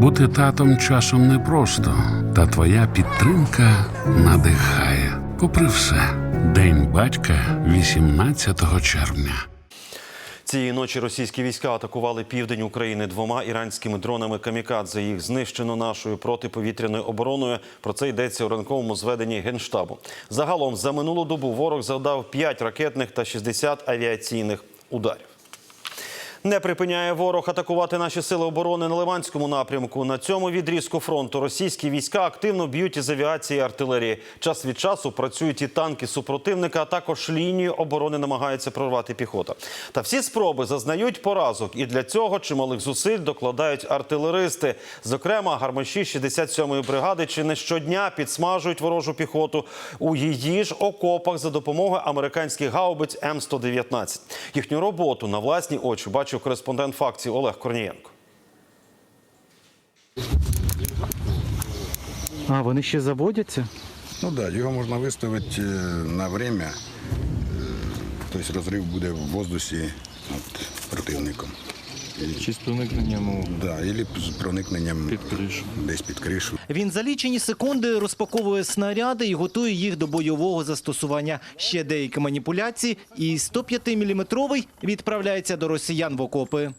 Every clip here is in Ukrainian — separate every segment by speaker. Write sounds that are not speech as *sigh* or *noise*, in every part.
Speaker 1: Бути татом часом непросто, та твоя підтримка надихає. Попри все, День батька 18 червня.
Speaker 2: Цієї ночі російські війська атакували південь України двома іранськими дронами камікадзе. Їх знищено нашою протиповітряною обороною. Про це йдеться у ранковому зведенні генштабу. Загалом за минулу добу ворог завдав 5 ракетних та 60 авіаційних ударів. Не припиняє ворог атакувати наші сили оборони на Ливанському напрямку. На цьому відрізку фронту російські війська активно б'ють із авіації і артилерії. Час від часу працюють і танки супротивника, а також лінію оборони намагається прорвати піхота. Та всі спроби зазнають поразок, і для цього чималих зусиль докладають артилеристи. Зокрема, гармаші 67-ї бригади чи не щодня підсмажують ворожу піхоту у її ж окопах за допомогою американських гаубиць М119. Їхню роботу на власні очі бачив кореспондент факції Олег Корнієнко.
Speaker 3: А, вони ще заводяться?
Speaker 4: Ну так, да, його можна виставити е, на время, е, тобто розрив буде в воздусі над противником.
Speaker 5: Чи з проникненням у
Speaker 4: Да, або з проникненням
Speaker 5: під кришу.
Speaker 4: десь під кришу.
Speaker 3: Він за лічені секунди розпаковує снаряди і готує їх до бойового застосування. Ще деякі маніпуляції, і 105-мм відправляється до росіян в окопи.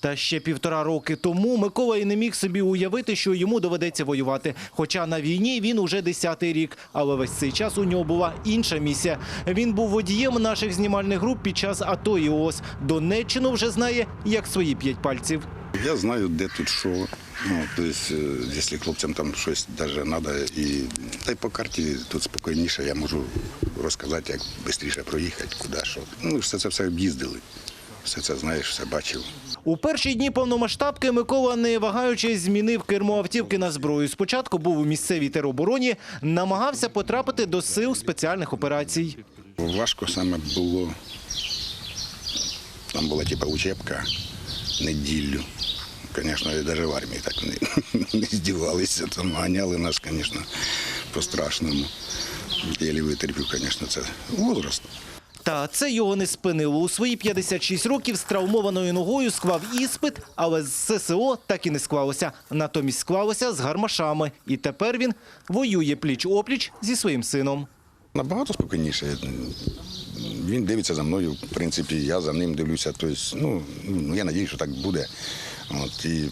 Speaker 3: Та ще півтора роки тому Микола і не міг собі уявити, що йому доведеться воювати. Хоча на війні він уже десятий рік. Але весь цей час у нього була інша місія. Він був водієм наших знімальних груп під час АТО і ООС. Донеччину вже знає як свої п'ять пальців.
Speaker 4: Я знаю, де тут що. Ну, тобто, якщо хлопцям там щось навіть треба, і та й по карті тут спокійніше, я можу розказати, як швидше проїхати, куди що. Ну, все це все об'їздили. Все це знаєш, все бачив.
Speaker 3: У перші дні повномасштабки Микола, не вагаючись, змінив кермо автівки на зброю. Спочатку був у місцевій теробороні, намагався потрапити до сил спеціальних операцій.
Speaker 4: Важко саме було. Там була типа учебка неділю. Звісно, і навіть в армії так не, *laughs* не здівалися. Там ганяли нас, звісно, по-страшному. Єлі витерпів, звісно, це возраст.
Speaker 3: Та це його не спинило. У свої 56 років з травмованою ногою склав іспит, але з ССО так і не склалося. Натомість склалося з гармашами. І тепер він воює пліч-опліч зі своїм сином.
Speaker 4: Набагато спокійніше. Він дивиться за мною, в принципі, я за ним дивлюся. Тобто, ну, ну, я сподіваюся, що так буде. От, і,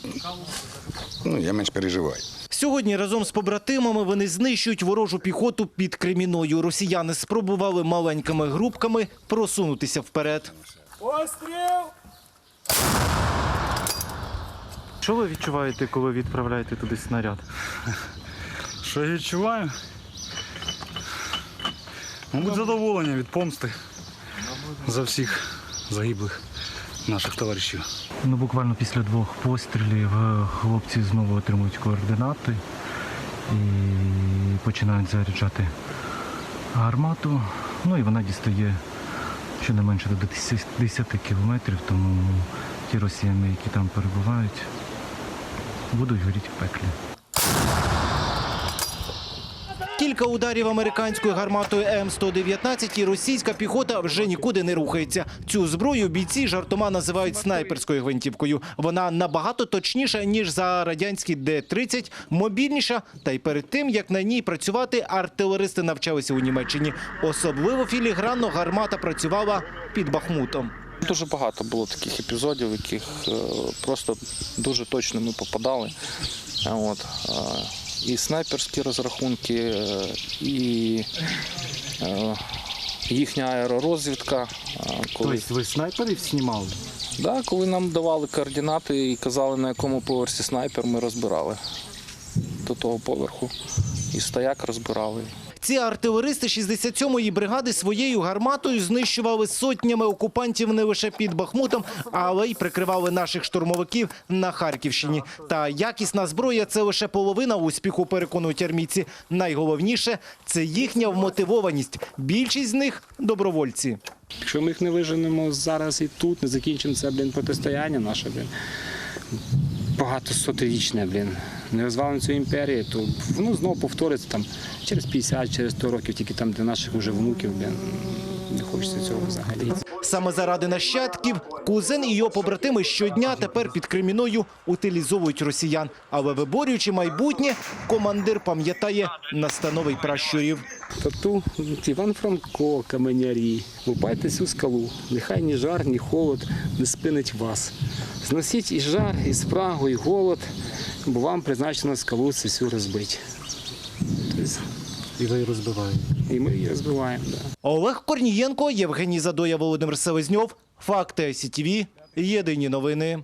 Speaker 4: ну, я менш переживаю.
Speaker 3: Сьогодні разом з побратимами вони знищують ворожу піхоту під Креміною. Росіяни спробували маленькими групками просунутися вперед.
Speaker 5: Що ви відчуваєте, коли відправляєте туди снаряд?
Speaker 6: Що я відчуваю? Мабуть, задоволення від помсти за всіх загиблих наших товаришів.
Speaker 5: Ну, буквально після двох пострілів е, хлопці знову отримують координати і починають заряджати гармату. Ну і вона дістає щонайменше до 10 10 кілометрів, тому ті росіяни, які там перебувають, будуть горіти в пеклі.
Speaker 3: Кілька ударів американською гарматою М119 і російська піхота вже нікуди не рухається. Цю зброю бійці жартома називають снайперською гвинтівкою. Вона набагато точніша ніж за радянський Д-30, мобільніша. Та й перед тим як на ній працювати, артилеристи навчалися у Німеччині. Особливо філігранно гармата працювала під Бахмутом.
Speaker 7: Дуже багато було таких епізодів, яких е, просто дуже точно ми попадали. От, е, і снайперські розрахунки, е, і е, їхня аеророзвідка. е, Коли,
Speaker 5: Тобто ви снайперів знімали?
Speaker 7: да, коли нам давали координати і казали, на якому поверсі снайпер, ми розбирали до того поверху. І стояк розбирали.
Speaker 3: Ці артилеристи 67-ї бригади своєю гарматою знищували сотнями окупантів не лише під Бахмутом, але й прикривали наших штурмовиків на Харківщині. Та якісна зброя це лише половина успіху, переконують армійці. Найголовніше це їхня вмотивованість. Більшість з них добровольці.
Speaker 8: Якщо ми їх не виженемо зараз і тут, не закінчимо це, протистояння наше, блін, багатосотирічне, блін, не розвалимо цю імперію, то воно знову повториться там через 50, через 100 років, тільки там для наших вже внуків, блін, не хочеться цього взагалі.
Speaker 3: Саме заради нащадків кузен і його побратими щодня тепер під криміною утилізовують росіян. Але виборюючи майбутнє, командир пам'ятає настанови пращурів.
Speaker 8: Тату Іван Франко, каменярі. Лупайте цю скалу. Нехай ні жар, ні холод не спинить вас. Зносіть і жар, і спрагу, і голод, бо вам призначено скалу цю. Тобто,
Speaker 5: І ви розбиваєте.
Speaker 8: і ми її розбиваємо. Да.
Speaker 3: Олег Корнієнко, Євгеній Задоя, Володимир Селезньов. Факти СІТВ. Єдині новини.